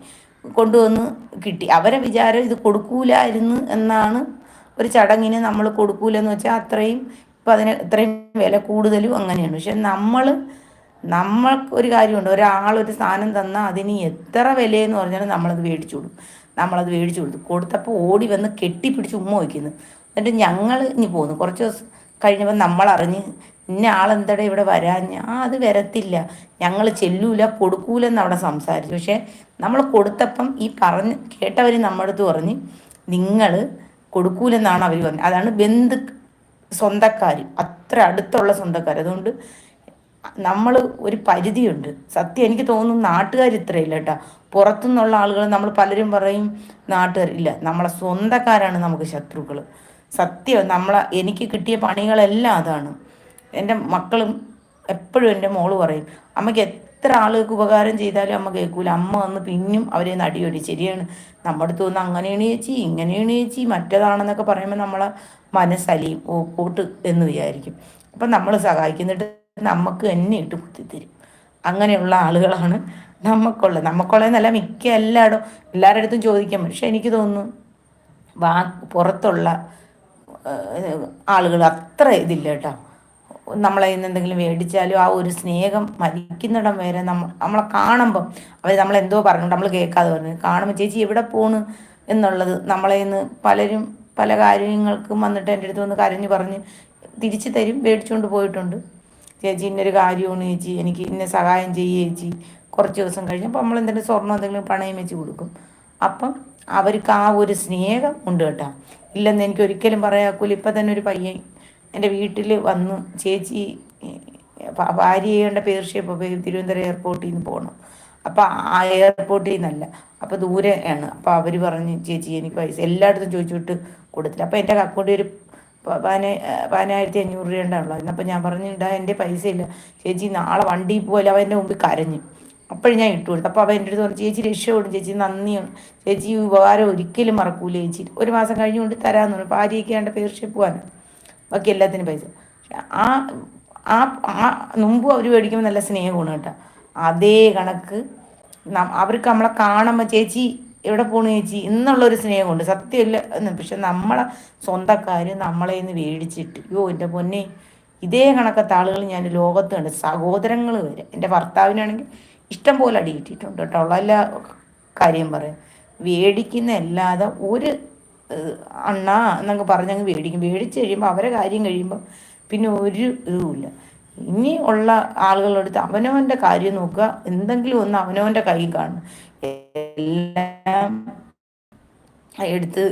[SPEAKER 1] കൊണ്ടുവന്ന് കിട്ടി. അവരെ വിചാരം ഇത് കൊടുക്കൂലായിരുന്നു എന്നാണ് ഒരു ചടങ്ങിന് നമ്മൾ കൊടുക്കൂലെന്ന് വെച്ചാൽ അത്രയും ഇപ്പം അതിന് ഇത്രയും വില കൂടുതലും അങ്ങനെയാണ്. പക്ഷെ നമ്മൾ നമ്മൾക്ക് ഒരു കാര്യമുണ്ട്. ഒരാളൊരു സാധനം തന്നാൽ അതിന് എത്ര വിലയെന്ന് പറഞ്ഞാലും നമ്മളത് മേടിച്ചു കൊടുക്കും. നമ്മളത് മേടിച്ചു കൊടുത്തു. കൊടുത്തപ്പോൾ ഓടി വന്ന് കെട്ടിപ്പിടിച്ച് ഉമ്മ വയ്ക്കുന്നു. എന്നിട്ട് ഞങ്ങൾ ഇനി പോകുന്നു കുറച്ച് ദിവസം കഴിഞ്ഞപ്പോൾ നമ്മളറിഞ്ഞ് ഇന്ന ആളെന്തടെ ഇവിടെ വരാൻ? ആ അത് വരത്തില്ല. ഞങ്ങൾ ചെല്ലൂല കൊടുക്കൂലെന്ന് അവിടെ സംസാരിച്ചു. പക്ഷേ നമ്മൾ കൊടുത്തപ്പം ഈ പറഞ്ഞ് കേട്ടവർ നമ്മുടെ അടുത്ത് പറഞ്ഞ് നിങ്ങൾ കൊടുക്കൂലെന്നാണ് അവർ പറഞ്ഞത് അതാണ് ബന്ധു സ്വന്തക്കാർ അത്ര അടുത്തുള്ള സ്വന്തക്കാർ അതുകൊണ്ട് നമ്മൾ ഒരു പരിധിയുണ്ട്. സത്യം എനിക്ക് തോന്നുന്നു നാട്ടുകാർ ഇത്രയില്ല കേട്ടോ. പുറത്തുനിന്നുള്ള ആളുകൾ നമ്മൾ പലരും പറയും നാട്ടുകാർ ഇല്ല നമ്മളെ സ്വന്തക്കാരാണ് നമുക്ക് ശത്രുക്കൾ സത്യം നമ്മളെ എനിക്ക് കിട്ടിയ പണികളെല്ലാം അതാണ്. എന്റെ മക്കളും എപ്പോഴും എന്റെ മോൾ പറയും അമ്മയ്ക്ക് എത്ര ആളുകൾക്ക് ഉപകാരം ചെയ്താലും അമ്മ കേൾക്കൂല. അമ്മ വന്ന് പിന്നും അവരെ നടിയൊടി ശരിയാണ്. നമ്മുടെ അടുത്ത് വന്ന് അങ്ങനെയാണ് ചേച്ചി ഇങ്ങനെയാണ് ചേച്ചി മറ്റേതാണെന്നൊക്കെ പറയുമ്പോൾ നമ്മളെ മനസ്സലിയും ഓ പോട്ട് എന്ന് വിചാരിക്കും. അപ്പം നമ്മൾ സഹായിക്കുന്നിട്ട് നമുക്ക് തന്നെ ഇട്ട് കുത്തിത്തരും. അങ്ങനെയുള്ള ആളുകളാണ് നമുക്കുള്ളത് നമുക്കുള്ളതെന്നല്ല മിക്ക എല്ലായിടും എല്ലാവരുടെ അടുത്തും ചോദിക്കാം. പക്ഷെ എനിക്ക് തോന്നുന്നു വാ പുറത്തുള്ള ആളുകൾ അത്ര ഇതില്ല കേട്ടോ. നമ്മളെ നിന്ന് എന്തെങ്കിലും മേടിച്ചാലും ആ ഒരു സ്നേഹം മരിക്കുന്നിടം വരെ നമ്മൾ നമ്മളെ കാണുമ്പം അവർ നമ്മളെന്തോ പറഞ്ഞു നമ്മൾ കേൾക്കാതെ പറഞ്ഞു കാണുമ്പോൾ ചേച്ചി എവിടെ പോണ്? എന്നുള്ളത് നമ്മളെ നിന്ന് പലരും പല കാര്യങ്ങൾക്കും വന്നിട്ട് എന്റെ അടുത്ത് വന്ന് കരഞ്ഞ് പറഞ്ഞ് തിരിച്ചു തരും. മേടിച്ചുകൊണ്ട് പോയിട്ടുണ്ട്. ചേച്ചി ഇന്നൊരു കാര്യമാണ് ചേച്ചി. എനിക്ക് ഇന്ന സഹായം ചെയ്യുക ചേച്ചി. കുറച്ച് ദിവസം കഴിഞ്ഞപ്പോൾ നമ്മൾ എന്തെങ്കിലും സ്വർണം എന്തെങ്കിലും പണയം വെച്ച് കൊടുക്കും. അപ്പം അവർക്ക് ആ ഒരു സ്നേഹം ഉണ്ട് കേട്ടോ. ഇല്ലെന്ന് എനിക്ക് ഒരിക്കലും പറയാക്കൂല. ഇപ്പം തന്നെ ഒരു പയ്യൻ എന്റെ വീട്ടിൽ വന്നു. ചേച്ചി ഭാര്യ ചെയ്യേണ്ട പേർഷ്യപ്പോൾ തിരുവനന്തപുരം എയർപോർട്ടിൽ നിന്ന് പോകണം അപ്പോൾ ആ എയർപോർട്ടിൽ നിന്നല്ല. അപ്പോൾ ദൂരെയാണ് അപ്പോൾ അവർ പറഞ്ഞ് ചേച്ചി എനിക്ക് പൈസ എല്ലായിടത്തും ചോദിച്ചിട്ട് കൊടുത്തില്ല. അപ്പോൾ എന്റെ അക്കൗണ്ടിൽ ഒരു പതിന പതിനായിരത്തി അഞ്ഞൂറ് രൂപ ഉണ്ടാവുള്ളൂ അപ്പോൾ ഞാൻ പറഞ്ഞു എന്റെ പൈസ ഇല്ല. ചേച്ചി നാളെ വണ്ടിയിൽ പോയാലും അവൻ എന്റെ മുമ്പിൽ കരഞ്ഞു. അപ്പോഴും ഞാൻ ഇട്ടു കൊടുത്തു. അപ്പോൾ അവൻ എന്റെ അടുത്ത് പറഞ്ഞു ചേച്ചി രക്ഷപ്പെടും. ചേച്ചി നന്ദിയാണ് ചേച്ചി ഉപകാരം ഒരിക്കലും മറക്കൂല ചേച്ചി. ഒരു മാസം കഴിഞ്ഞുകൊണ്ട് തരാമെന്ന് പറഞ്ഞു. ഭാര്യയ്ക്ക് ആണ്ട് പേർഷ്യപ്പ് പോകാനാണ് ബാക്കി എല്ലാത്തിനും പൈസ. ആ ആ ആ മുമ്പും അവർ മേടിക്കുമ്പോൾ നല്ല സ്നേഹമാണ് കേട്ടോ. അതേ കണക്ക് അവർക്ക് നമ്മളെ കാണുമ്പോൾ ചേച്ചി എവിടെ പോണു ചേച്ചി? എന്നുള്ളൊരു സ്നേഹമുണ്ട്. സത്യമില്ല. എന്ന് പക്ഷെ നമ്മളെ സ്വന്തക്കാർ നമ്മളെ നിന്ന് മേടിച്ചിട്ട് യോ എന്റെ പൊന്നെ ഇതേ കണക്കത്തെ ആളുകൾ ഞാൻ ലോകത്ത് കണ്ട് സഹോദരങ്ങൾ വരെ എന്റെ ഭർത്താവിനാണെങ്കിൽ ഇഷ്ടം പോലെ അടി കിട്ടിയിട്ടുണ്ട് കേട്ടോ. ഉള്ള എല്ലാ കാര്യം പറയാം. മേടിക്കുന്ന അല്ലാതെ ഒരു അണ്ണ എന്നൊക്കെ പറഞ്ഞങ്ങ് മേടിക്കും. മേടിച്ച് കഴിയുമ്പോൾ അവരെ കാര്യം കഴിയുമ്പോൾ പിന്നെ ഒരു ഇതുമില്ല. ഇനി ഉള്ള ആളുകളെടുത്ത് അവനവന്റെ കാര്യം നോക്കുക. എന്തെങ്കിലും ഒന്ന് അവനവന്റെ കൈ കാണും എല്ലാം എടുത്ത്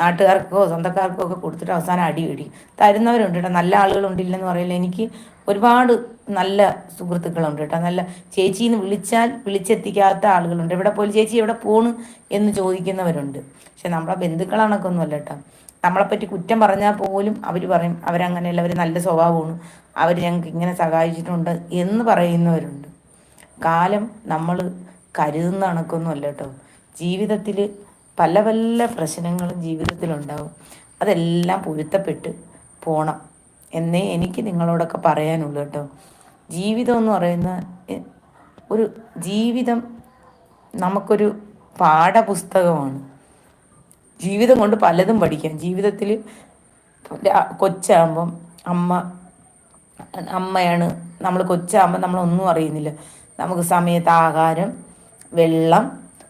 [SPEAKER 1] നാട്ടുകാർക്കോ സ്വന്തക്കാർക്കോ ഒക്കെ കൊടുത്തിട്ട് അവസാനം അടി മേടിക്കും. തരുന്നവരുണ്ട് കേട്ടോ. നല്ല ആളുകളുണ്ടില്ലെന്ന് പറയില്ല എനിക്ക് ഒരുപാട് നല്ല സുഹൃത്തുക്കളുണ്ട് കേട്ടോ. നല്ല ചേച്ചിന്ന് വിളിച്ചാൽ വിളിച്ചെത്തിക്കാത്ത ആളുകളുണ്ട്. എവിടെ പോലും ചേച്ചി എവിടെ പോണു എന്ന് ചോദിക്കുന്നവരുണ്ട്. പക്ഷെ നമ്മളെ ബന്ധുക്കളാണൊക്കെ ഒന്നുമല്ല കേട്ടോ. നമ്മളെപ്പറ്റി കുറ്റം പറഞ്ഞാൽ പോലും അവർ പറയും അവരങ്ങനെയല്ല അവർ നല്ല സ്വഭാവമാണ് അവർ ഞങ്ങൾക്ക് ഇങ്ങനെ സഹായിച്ചിട്ടുണ്ട് എന്ന് പറയുന്നവരുണ്ട്. കാലം നമ്മൾ കരുതുന്ന കണക്കൊന്നും അല്ല കേട്ടോ. ജീവിതത്തിൽ പല പല പ്രശ്നങ്ങളും ജീവിതത്തിലുണ്ടാവും. അതെല്ലാം പൊരുത്തപ്പെട്ട് പോണം എന്നേ എനിക്ക് നിങ്ങളോടൊക്കെ പറയാനുള്ളൂ കേട്ടോ. ജീവിതം എന്ന് പറയുന്ന ഒരു ജീവിതം നമുക്കൊരു പാഠപുസ്തകമാണ്. ജീവിതം കൊണ്ട് പലതും പഠിക്കാം. ജീവിതത്തിൽ കൊച്ചാകുമ്പം അമ്മ അമ്മയാണ് നമ്മൾ കൊച്ചാകുമ്പോൾ നമ്മളൊന്നും അറിയുന്നില്ല. നമുക്ക് സമയത്ത് ആഹാരം വെള്ളം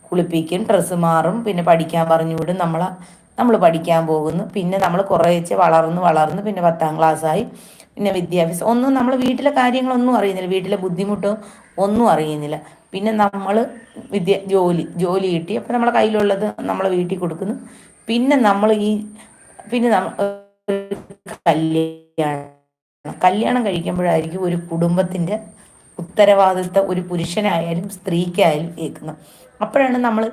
[SPEAKER 1] കുളിപ്പിക്കും ഡ്രസ്സ് മാറും പിന്നെ പഠിക്കാൻ പറഞ്ഞു വിടും. നമ്മൾ നമ്മൾ പഠിക്കാൻ പോകുന്നു. പിന്നെ നമ്മൾ കുറേച്ച് വളർന്ന് വളർന്ന് പിന്നെ പത്താം ക്ലാസ്സായി പിന്നെ വിദ്യാഭ്യാസം. ഒന്നും നമ്മൾ വീട്ടിലെ കാര്യങ്ങളൊന്നും അറിയുന്നില്ല. വീട്ടിലെ ബുദ്ധിമുട്ടോ ഒന്നും അറിയുന്നില്ല. പിന്നെ നമ്മൾ വിദ്യ ജോലി ജോലി കിട്ടി. അപ്പം നമ്മളെ കയ്യിലുള്ളത് നമ്മളെ വീട്ടിൽ കൊടുക്കുന്നു. പിന്നെ നമ്മൾ ഈ പിന്നെ കല്യാണം. കല്യാണം കഴിക്കുമ്പോഴായിരിക്കും ഒരു കുടുംബത്തിന്റെ ഉത്തരവാദിത്വം ഒരു പുരുഷനായാലും സ്ത്രീക്കായാലും ഏൽക്കുന്നത്. അപ്പോഴാണ് നമ്മൾ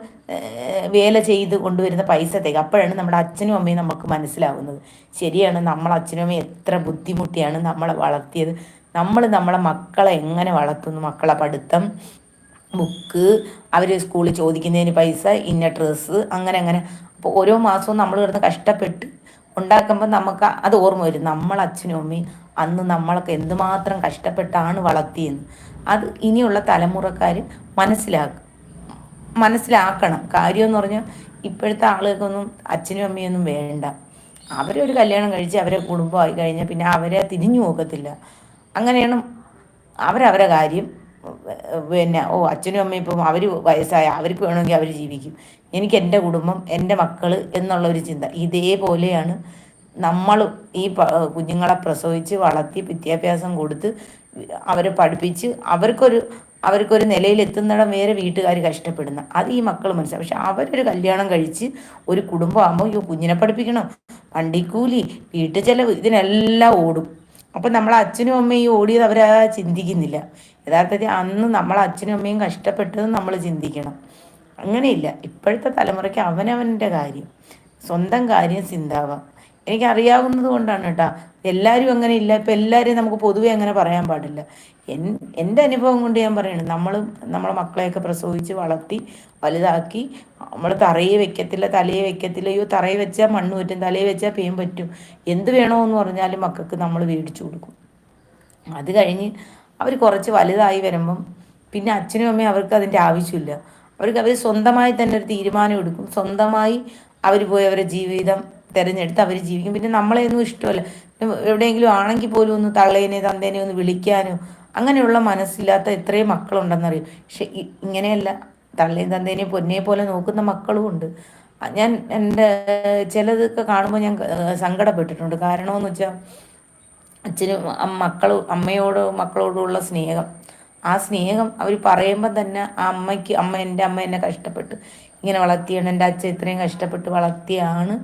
[SPEAKER 1] വേല ചെയ്ത് കൊണ്ടുവരുന്ന പൈസ തേക്ക് അപ്പോഴാണ് നമ്മുടെ അച്ഛനും അമ്മയും നമുക്ക് മനസ്സിലാവുന്നത്. ശരിയാണ് നമ്മൾ അച്ഛനും അമ്മയും എത്ര ബുദ്ധിമുട്ടിയാണ് നമ്മളെ വളർത്തിയത്. നമ്മൾ നമ്മളെ മക്കളെ എങ്ങനെ വളർത്തുന്നു? മക്കളെ പഠിത്തം ബുക്ക് അവർ സ്കൂളിൽ ചോദിക്കുന്നതിന് പൈസ ഇന്ന ഡ്രസ്സ് അങ്ങനെ അങ്ങനെ. അപ്പോൾ ഓരോ മാസവും നമ്മൾ കിടന്ന് കഷ്ടപ്പെട്ട് ഉണ്ടാക്കുമ്പോൾ നമുക്ക് അത് ഓർമ്മ വരും. നമ്മൾ അച്ഛനും അമ്മയും അന്ന് നമ്മളൊക്കെ എന്തുമാത്രം കഷ്ടപ്പെട്ടാണ് വളർത്തിയെന്ന്. അത് ഇനിയുള്ള തലമുറക്കാർ മനസ്സിലാക്കും. മനസ്സിലാക്കണം. കാര്യം എന്ന് പറഞ്ഞാൽ ഇപ്പോഴത്തെ ആളുകൾക്കൊന്നും അച്ഛനും അമ്മയൊന്നും വേണ്ട. അവരൊരു കല്യാണം കഴിച്ച് അവരെ കുടുംബമായി കഴിഞ്ഞാൽ പിന്നെ അവരെ തിരിഞ്ഞു നോക്കത്തില്ല. അങ്ങനെയാണ് അവരവരെ കാര്യം. പിന്നെ ഓ അച്ഛനും അമ്മയും ഇപ്പം അവർ വയസ്സായ അവർക്ക് വേണമെങ്കിൽ അവർ ജീവിക്കും. എനിക്ക് എന്റെ കുടുംബം എന്റെ മക്കൾ എന്നുള്ളൊരു ചിന്ത. ഇതേപോലെയാണ് നമ്മൾ ഈ കുഞ്ഞുങ്ങളെ പ്രസവിച്ച് വളർത്തി വിദ്യാഭ്യാസം കൊടുത്ത് അവരെ പഠിപ്പിച്ച് അവർക്കൊരു അവർക്കൊരു നിലയിൽ എത്തുന്നിടം വേറെ വീട്ടുകാർ കഷ്ടപ്പെടുന്ന. അത് ഈ മക്കൾ മനസ്സിലാവും പക്ഷെ അവരൊരു കല്യാണം കഴിച്ച് ഒരു കുടുംബമാകുമ്പോൾ ഈ കുഞ്ഞിനെ പഠിപ്പിക്കണം. വണ്ടിക്കൂലി വീട്ടു ചെലവ് ഇതിനെല്ലാം ഓടും. അപ്പം നമ്മൾ അച്ഛനും അമ്മയും ഓടിയത് അവരാ ചിന്തിക്കുന്നില്ല. യഥാർത്ഥത്തിൽ അന്ന് നമ്മൾ അച്ഛനും അമ്മയും കഷ്ടപ്പെട്ടത് നമ്മൾ ചിന്തിക്കണം. അങ്ങനെയില്ല. ഇപ്പോഴത്തെ തലമുറയ്ക്ക് അവനവന്റെ കാര്യം. സ്വന്തം കാര്യം ചിന്താവാം. എനിക്കറിയാവുന്നത് കൊണ്ടാണ് കേട്ടോ. എല്ലാവരും അങ്ങനെ ഇല്ല. ഇപ്പം എല്ലാവരെയും നമുക്ക് പൊതുവെ അങ്ങനെ പറയാൻ പാടില്ല. എൻ എന്റെ അനുഭവം കൊണ്ട് ഞാൻ പറയുന്നത് നമ്മൾ നമ്മളെ മക്കളെയൊക്കെ പ്രസവിച്ച് വളർത്തി വലുതാക്കി നമ്മൾ തറയെ വെക്കത്തില്ല തലയെ വെക്കത്തില്ല അയ്യോ തറയെ വെച്ചാൽ മണ്ണ് പറ്റും തലയെ വെച്ചാൽ പേൻ പറ്റും എന്ത് വേണമെന്ന് പറഞ്ഞാലും മക്കൾക്ക് നമ്മൾ മേടിച്ചു കൊടുക്കും. അത് കഴിഞ്ഞ് അവർ കുറച്ച് വലുതായി വരുമ്പം പിന്നെ അച്ഛനും അമ്മയും അവർക്ക് അതിന്റെ ആവശ്യമില്ല. അവർക്ക് അവർ സ്വന്തമായി തന്നെ ഒരു തീരുമാനം എടുക്കും. സ്വന്തമായി അവർ പോയി അവരുടെ ജീവിതം തിരഞ്ഞെടുത്ത് അവർ ജീവിക്കും. പിന്നെ നമ്മളെയൊന്നും ഇഷ്ടമല്ല. എവിടെയെങ്കിലും ആണെങ്കിൽ പോലും ഒന്ന് തള്ളേനെ തന്തേനെ ഒന്ന് വിളിക്കാനോ അങ്ങനെയുള്ള മനസ്സില്ലാത്ത എത്രയും മക്കളുണ്ടെന്നറിയും? പക്ഷെ ഇങ്ങനെയല്ല. തള്ളേയും തന്തേനെയും പൊന്നെ പോലെ നോക്കുന്ന മക്കളും ഉണ്ട്. ഞാൻ എന്റെ ചിലതൊക്കെ കാണുമ്പോൾ ഞാൻ സങ്കടപ്പെട്ടിട്ടുണ്ട്. കാരണമെന്ന് വെച്ചാൽ അച്ഛനും മക്കളും അമ്മയോട് മക്കളോടുള്ള സ്നേഹം. ആ സ്നേഹം അവർ പറയുമ്പോൾ തന്നെ ആ അമ്മയ്ക്ക് അമ്മ എന്റെ അമ്മ എന്നെ കഷ്ടപ്പെട്ട് ഇങ്ങനെ വളർത്തിയാണ് എന്റെ അച്ഛൻ ഇത്രയും കഷ്ടപ്പെട്ട് വളർത്തിയാണ്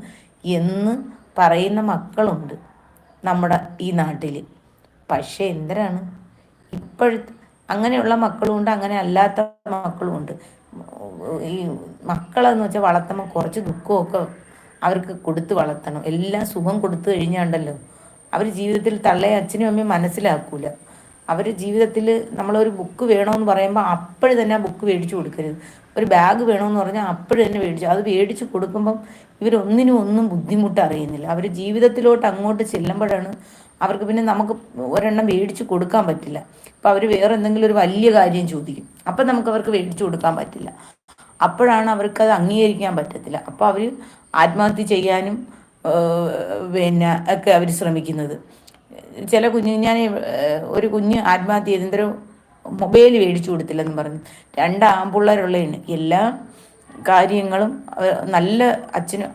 [SPEAKER 1] എന്ന് പറയുന്ന മക്കളുണ്ട്. നമ്മുടെ ഈ നാട്ടിൽ പക്ഷേ എന്തിനാണ്? ഇപ്പോഴത്തെ അങ്ങനെയുള്ള മക്കളുമുണ്ട് അങ്ങനെ അല്ലാത്ത മക്കളുമുണ്ട് ഈ മക്കളെന്ന് വെച്ചാൽ വളർത്തുമ്പോൾ കുറച്ച് ദുഃഖമൊക്കെ അവർക്ക് കൊടുത്ത് വളർത്തണം. എല്ലാം സുഖം കൊടുത്തു കഴിഞ്ഞാണ്ടല്ലോ അവർ ജീവിതത്തിൽ തള്ളയെ അച്ഛനും അമ്മയും മനസ്സിലാക്കൂല. അവർ ജീവിതത്തിൽ നമ്മളൊരു ബുക്ക് വേണമെന്ന് പറയുമ്പോൾ അപ്പോഴും തന്നെ ആ ബുക്ക് മേടിച്ചു കൊടുക്കരുത്. ഒരു ബാഗ് വേണമെന്ന് പറഞ്ഞാൽ അപ്പോഴും തന്നെ മേടിച്ചു. അത് മേടിച്ച് കൊടുക്കുമ്പം ഇവരൊന്നിനും ഒന്നും ബുദ്ധിമുട്ട് അറിയുന്നില്ല അവർ ജീവിതത്തിലോട്ട് അങ്ങോട്ട് ചെല്ലുമ്പോഴാണ് അവർക്ക് പിന്നെ നമുക്ക് ഒരെണ്ണം മേടിച്ച് കൊടുക്കാൻ പറ്റില്ല. അപ്പോൾ അവർ വേറെ എന്തെങ്കിലും ഒരു വലിയ കാര്യം ചോദിക്കും. അപ്പം നമുക്ക് അവർക്ക് മേടിച്ചു കൊടുക്കാൻ പറ്റില്ല. അപ്പോഴാണ് അവർക്ക് അത് അംഗീകരിക്കാൻ പറ്റത്തില്ല. അപ്പോൾ അവർ ആത്മഹത്യ ചെയ്യാനും പിന്നെ ഒക്കെ അവർ ശ്രമിക്കുന്നത്. ചില കുഞ്ഞു ഞാൻ ഒരു കുഞ്ഞ് ആത്മഹത്യ ചെയ്തെന്തോ മൊബൈൽ മേടിച്ചു കൊടുത്തില്ലെന്ന് പറഞ്ഞു. രണ്ട് ആമ്പിള്ളേരുള്ളതാണ് എല്ലാ കാര്യങ്ങളും നല്ല അച്ഛനും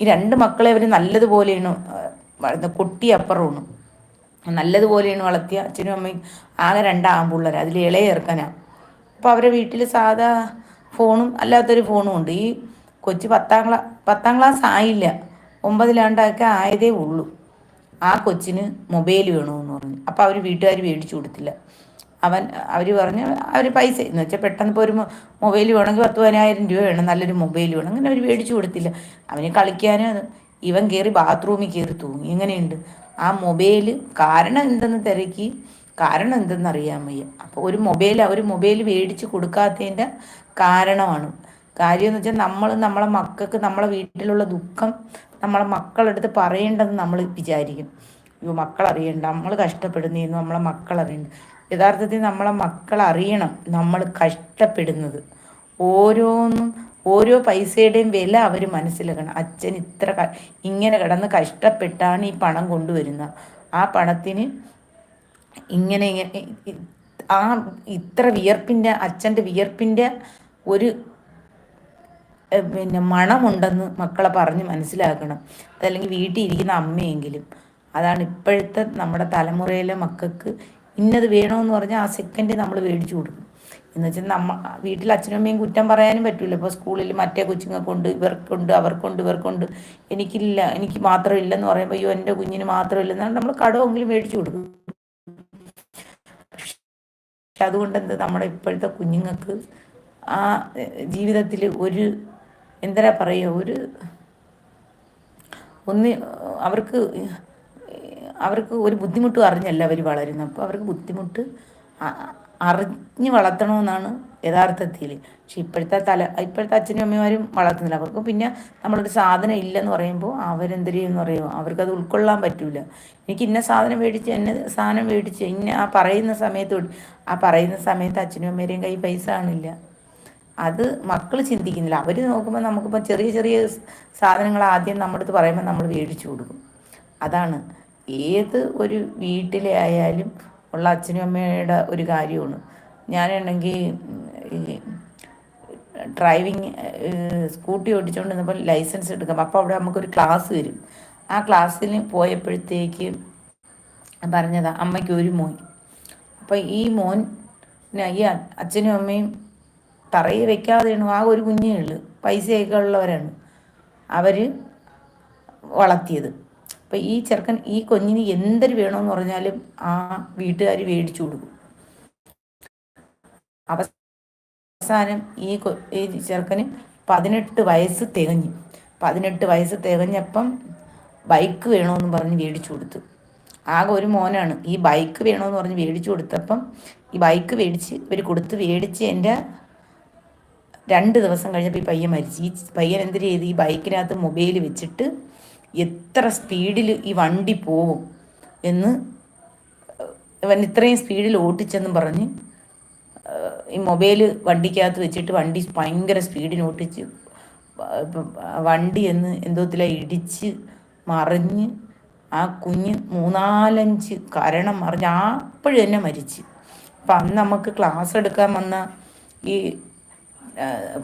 [SPEAKER 1] ഈ രണ്ട് മക്കളെ അവർ നല്ലതുപോലെയാണ് കുട്ടി അപ്പുറമാണ്. നല്ലതുപോലെയാണ് വളർത്തിയ അച്ഛനും അമ്മയും ആകെ രണ്ട് ആമ്പിള്ളേർ അതിൽ ഇളയ ചേർക്കാനാണ് അപ്പോൾ അവരെ വീട്ടിൽ സാധാ ഫോണും അല്ലാത്തൊരു ഫോണും ഉണ്ട്. ഈ കൊച്ചു പത്താം ക്ലാസ് പത്താം ക്ലാസ് ആയില്ല. ഒമ്പതിലാണ്ടൊക്കെ ആയതേ ഉള്ളൂ. ആ കൊച്ചിന് മൊബൈൽ വേണമെന്ന് പറഞ്ഞു. അപ്പോൾ അവർ വീട്ടുകാർ മേടിച്ചു കൊടുത്തില്ല. അവൻ അവർ പറഞ്ഞ് അവർ പൈസ എന്ന് വെച്ചാൽ പെട്ടെന്ന് ഇപ്പോൾ ഒരു മൊബൈൽ വേണമെങ്കിൽ പത്ത് പതിനായിരം രൂപ വേണം നല്ലൊരു മൊബൈൽ വേണം അങ്ങനെ അവർ മേടിച്ചു കൊടുത്തില്ല. അവന് കളിക്കാനും ഇവൻ കയറി ബാത്റൂമിൽ കയറി തൂങ്ങി ഇങ്ങനെയുണ്ട് ആ മൊബൈൽ കാരണം എന്തെന്ന് തിരക്കി? കാരണം എന്തെന്ന് അറിയാൻ വയ്യ. അപ്പോൾ ഒരു മൊബൈൽ ഒരു മൊബൈൽ മേടിച്ച് കൊടുക്കാത്തതിന്റെ കാരണമാണ്. കാര്യം എന്ന് വെച്ചാൽ നമ്മൾ നമ്മളെ മക്കൾക്ക് നമ്മളെ വീട്ടിലുള്ള ദുഃഖം നമ്മളെ മക്കളെടുത്ത് പറയേണ്ടതെന്ന് നമ്മൾ വിചാരിക്കും. അയ്യോ മക്കളറിയണ്ട നമ്മൾ കഷ്ടപ്പെടുന്നതെന്ന് നമ്മളെ മക്കൾ അറിയണ്ട യഥാർത്ഥത്തിൽ നമ്മളെ മക്കൾ അറിയണം നമ്മൾ കഷ്ടപ്പെടുന്നത്. ഓരോന്നും ഓരോ പൈസയുടെയും വില അവർ മനസ്സിലാക്കണം. അച്ഛൻ ഇത്ര ഇങ്ങനെ കിടന്ന് കഷ്ടപ്പെട്ടാണ് ഈ പണം കൊണ്ടുവരുന്നത്. ആ പണത്തിന് ഇങ്ങനെ ആ ഇത്ര വിയർപ്പിന്റെ അച്ഛന്റെ വിയർപ്പിന്റെ ഒരു പിന്നെ മണമുണ്ടെന്ന് മക്കളെ പറഞ്ഞ് മനസ്സിലാക്കണം. അതല്ലെങ്കിൽ വീട്ടിൽ ഇരിക്കുന്ന അമ്മയെങ്കിലും. അതാണ് ഇപ്പോഴത്തെ നമ്മുടെ തലമുറയിലെ മക്കൾക്ക് ഇന്നത് വേണമെന്ന് പറഞ്ഞാൽ ആ സെക്കൻഡ് നമ്മൾ മേടിച്ചു കൊടുക്കും. എന്ന് വെച്ചാൽ നമ്മ വീട്ടിൽ അച്ഛനും അമ്മയും കുറ്റം പറയാനും പറ്റില്ല ഇപ്പോൾ സ്കൂളിൽ മറ്റേ കൊച്ചുങ്ങൾക്കുണ്ട് ഇവർക്കുണ്ട് അവർക്കുണ്ട് ഇവർക്കുണ്ട്. എനിക്കില്ല എനിക്ക് മാത്രമില്ലെന്ന് പറയുമ്പോൾ അയ്യോ എന്റെ കുഞ്ഞിന് മാത്രമില്ലെന്നാണ് നമ്മൾ കടമെങ്കിലും മേടിച്ചു കൊടുക്കും. പക്ഷെ അതുകൊണ്ട് എന്ത് നമ്മുടെ ഇപ്പോഴത്തെ കുഞ്ഞുങ്ങൾക്ക് ആ ജീവിതത്തിൽ ഒരു എന്താ പറയുക ഒരു ഒന്ന് അവർക്ക് അവർക്ക് ഒരു ബുദ്ധിമുട്ടും അറിഞ്ഞല്ല അവർ വളരുന്നത്. അപ്പോൾ അവർക്ക് ബുദ്ധിമുട്ട് അറിഞ്ഞ് വളർത്തണമെന്നാണ് യഥാർത്ഥത്തിൽ പക്ഷെ ഇപ്പോഴത്തെ തല ഇപ്പോഴത്തെ അച്ഛനും അമ്മമാരും വളർത്തുന്നില്ല. അവർക്ക് പിന്നെ നമ്മളൊരു സാധനം ഇല്ലെന്ന് പറയുമ്പോൾ അവരെന്തിരിയെന്ന് പറയുമോ അവർക്കത് ഉൾക്കൊള്ളാൻ പറ്റില്ല എനിക്ക് ഇന്ന സാധനം മേടിച്ച് എന്നെ സാധനം മേടിച്ച് ഇന്ന ആ പറയുന്ന സമയത്ത് ആ പറയുന്ന സമയത്ത് അച്ഛനും അമ്മേരെയും കൈ പൈസ ആണില്ല അത് മക്കൾ ചിന്തിക്കുന്നില്ല. അവർ നോക്കുമ്പോൾ നമുക്കിപ്പോൾ ചെറിയ ചെറിയ സാധനങ്ങൾ ആദ്യം നമ്മുടെ അടുത്ത് പറയുമ്പോൾ നമ്മൾ മേടിച്ചു കൊടുക്കും. അതാണ്. ഏത് ഒരു വീട്ടിലെ ആയാലും ഉള്ള അച്ഛനും അമ്മയുടെ ഒരു കാര്യമാണ്. ഞാനാണെങ്കിൽ ഡ്രൈവിങ് സ്കൂട്ടി ഓടിച്ചുകൊണ്ട് നിന്നപ്പോൾ ലൈസൻസ് എടുക്കാം. അപ്പോൾ അവിടെ നമുക്കൊരു ക്ലാസ് വരും ആ ക്ലാസ്സിൽ പോയപ്പോഴത്തേക്ക് പറഞ്ഞതാ അമ്മയ്ക്ക് ഒരു മോൻ. അപ്പോൾ ഈ മോൻ ഈ അച്ഛനും അമ്മയും തറയിൽ വെക്കാതെയാണ് ആ ഒരു കുഞ്ഞേ ഉള്ളു. പൈസയൊക്കെ ഉള്ളവരാണ് അവർ വളർത്തിയത്. അപ്പം ഈ ചെറുക്കൻ ഈ കുഞ്ഞിന് എന്തൊരു വേണമെന്ന് പറഞ്ഞാലും ആ വീട്ടുകാർ മേടിച്ചു കൊടുക്കും. അവസാനം ഈ ഈ ചെറുക്കന് പതിനെട്ട് വയസ്സ് തികഞ്ഞു. പതിനെട്ട് വയസ്സ് തികഞ്ഞപ്പം ബൈക്ക് വേണമെന്ന് പറഞ്ഞ് മേടിച്ചു കൊടുത്തു. ആകെ ഒരു മോനാണ്. ഈ ബൈക്ക് വേണമെന്ന് പറഞ്ഞ് മേടിച്ചു കൊടുത്തപ്പം ഈ ബൈക്ക് മേടിച്ച് ഇവർ കൊടുത്ത് മേടിച്ച് എന്റെ രണ്ട് ദിവസം കഴിഞ്ഞപ്പോൾ ഈ പയ്യൻ മരിച്ചു. ഈ പയ്യൻ എന്തിനു ചെയ്ത്? ഈ ബൈക്കിനകത്ത് മൊബൈൽ വെച്ചിട്ട് എത്ര സ്പീഡിൽ ഈ വണ്ടി പോവും എന്ന് ഇവൻ ഇത്രയും സ്പീഡിൽ ഓട്ടിച്ചെന്നും പറഞ്ഞ് ഈ മൊബൈൽ വണ്ടിക്കകത്ത് വെച്ചിട്ട് വണ്ടി ഭയങ്കര സ്പീഡിന് ഓട്ടിച്ച് വണ്ടി എന്ന് എന്തോത്തില ഇടിച്ച് മറിഞ്ഞ് ആ കുഞ്ഞ് മൂന്നാലഞ്ച് കരണം മറിഞ്ഞ് അപ്പോഴും തന്നെ മരിച്ച്. അപ്പം അന്ന് നമുക്ക് ക്ലാസ് എടുക്കാൻ വന്ന ഈ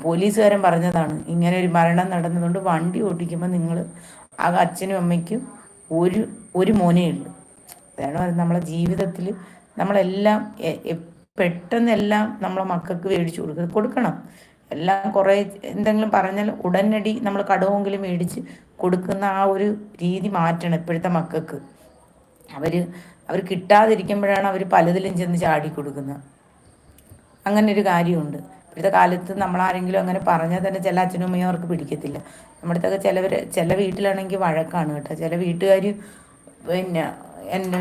[SPEAKER 1] പോലീസുകാരൻ പറഞ്ഞതാണ് ഇങ്ങനെ ഒരു മരണം നടന്നതുകൊണ്ട് വണ്ടി ഓടിക്കുമ്പോൾ നിങ്ങൾ ആ അച്ഛനും അമ്മയ്ക്കും ഒരു ഒരു മോനേ ഉള്ളൂ. അതാണ് നമ്മളെ ജീവിതത്തിൽ നമ്മളെല്ലാം പെട്ടെന്നെല്ലാം നമ്മളെ മക്കൾക്ക് മേടിച്ചു കൊടുക്കുക കൊടുക്കണം. എല്ലാം കുറേ എന്തെങ്കിലും പറഞ്ഞാൽ ഉടനടി നമ്മൾ കടവെങ്കിലും മേടിച്ച് കൊടുക്കുന്ന ആ ഒരു രീതി മാറ്റണം ഇപ്പോഴത്തെ മക്കൾക്ക്. അവർ അവർ കിട്ടാതിരിക്കുമ്പോഴാണ് അവർ പലതിലും ചെന്ന് ചാടി കൊടുക്കുന്നത്. അങ്ങനെ ഒരു കാര്യമുണ്ട്. ഇപ്പോഴത്തെ കാലത്ത് നമ്മൾ ആരെങ്കിലും അങ്ങനെ പറഞ്ഞാൽ തന്നെ ചില അച്ഛനും അമ്മയും അവർക്ക് പിടിക്കത്തില്ല. നമ്മുടെ അടുത്തൊക്കെ ചിലവർ ചില വീട്ടിലാണെങ്കിൽ വഴക്കാണ് കേട്ടോ. ചില വീട്ടുകാർ പിന്നെ എന്റെ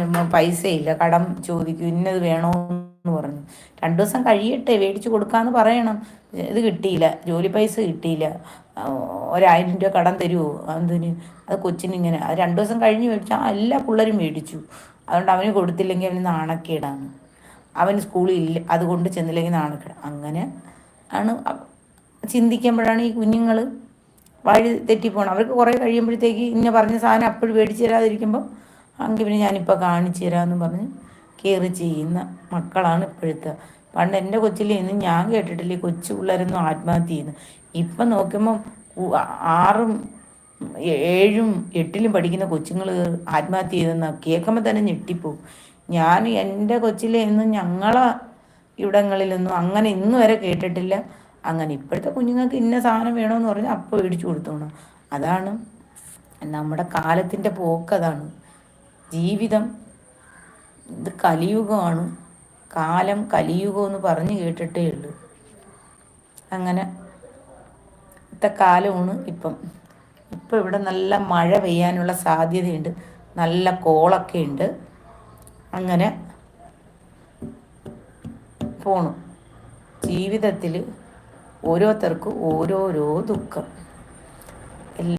[SPEAKER 1] ഇല്ല കടം ചോദിക്കും ഇന്നത് വേണോ എന്ന് പറഞ്ഞു. രണ്ടു ദിവസം കഴിയട്ടെ മേടിച്ചു കൊടുക്കാന്ന് പറയണം. ഇത് കിട്ടിയില്ല ജോലി പൈസ കിട്ടിയില്ല. ഒരായിരം രൂപ കടം തരുമോ എന്തിന് അത് കൊച്ചിനിങ്ങനെ. അത് രണ്ടു ദിവസം കഴിഞ്ഞ് മേടിച്ചാൽ എല്ലാ പിള്ളേരും മേടിച്ചു. അതുകൊണ്ട് അവന് കൊടുത്തില്ലെങ്കിൽ അവന് നാണക്കേടാണ്. അവൻ സ്കൂളിൽ ഇല്ല അതുകൊണ്ട് ചെന്നില്ലെങ്കിൽ നാണക്കേട്. അങ്ങനെ ആണ് ചിന്തിക്കുമ്പോഴാണ് ഈ കുഞ്ഞുങ്ങൾ വഴി തെറ്റിപ്പോണം അവർക്ക് കുറേ കഴിയുമ്പോഴത്തേക്ക് ഇന്ന പറഞ്ഞ സാധനം അപ്പോഴും മേടിച്ചു തരാതിരിക്കുമ്പോൾ അങ്കിൽ പിന്നെ ഞാനിപ്പോൾ കാണിച്ചു തരാമെന്ന് പറഞ്ഞ് കയറി ചെയ്യുന്ന മക്കളാണ് ഇപ്പോഴത്തെ. പണ്ട് എന്റെ കൊച്ചിലേന്ന് ഞാൻ ഞാൻ ഈ കൊച്ചു പിള്ളേരൊന്നും ആത്മഹത്യ ചെയ്യുന്നു. ഇപ്പം നോക്കുമ്പം ആറും ഏഴും എട്ടിലും പഠിക്കുന്ന കൊച്ചുങ്ങൾ ആത്മഹത്യ ചെയ്തെന്ന് കേൾക്കുമ്പോൾ തന്നെ ഞെട്ടിപ്പോവും. ഞാൻ എന്റെ കൊച്ചിലേന്ന് ഞങ്ങളെ ഇവിടങ്ങളിലൊന്നും അങ്ങനെ ഇന്ന് വരെ കേട്ടിട്ടില്ല. അങ്ങനെ ഇപ്പോഴത്തെ കുഞ്ഞുങ്ങൾക്ക് ഇന്ന സാധനം വേണമെന്ന് പറഞ്ഞാൽ അപ്പോൾ മേടിച്ചു കൊടുത്തോണം. അതാണ് നമ്മുടെ കാലത്തിന്റെ പോക്കതാണ് ജീവിതം ഇത് കലിയുഗമാണ്. കാലം കലിയുഗം എന്ന് പറഞ്ഞു കേട്ടിട്ടേ ഉള്ളൂ. അങ്ങനെ ഇത്തെ കാലമാണ് ഇപ്പം. ഇപ്പം ഇവിടെ നല്ല മഴ പെയ്യാനുള്ള സാധ്യതയുണ്ട്. നല്ല കോളൊക്കെ ഉണ്ട്. അങ്ങനെ പോണു. ജീവിതത്തിൽ ഓരോരുത്തർക്കും ഓരോരോ ദുഃഖം.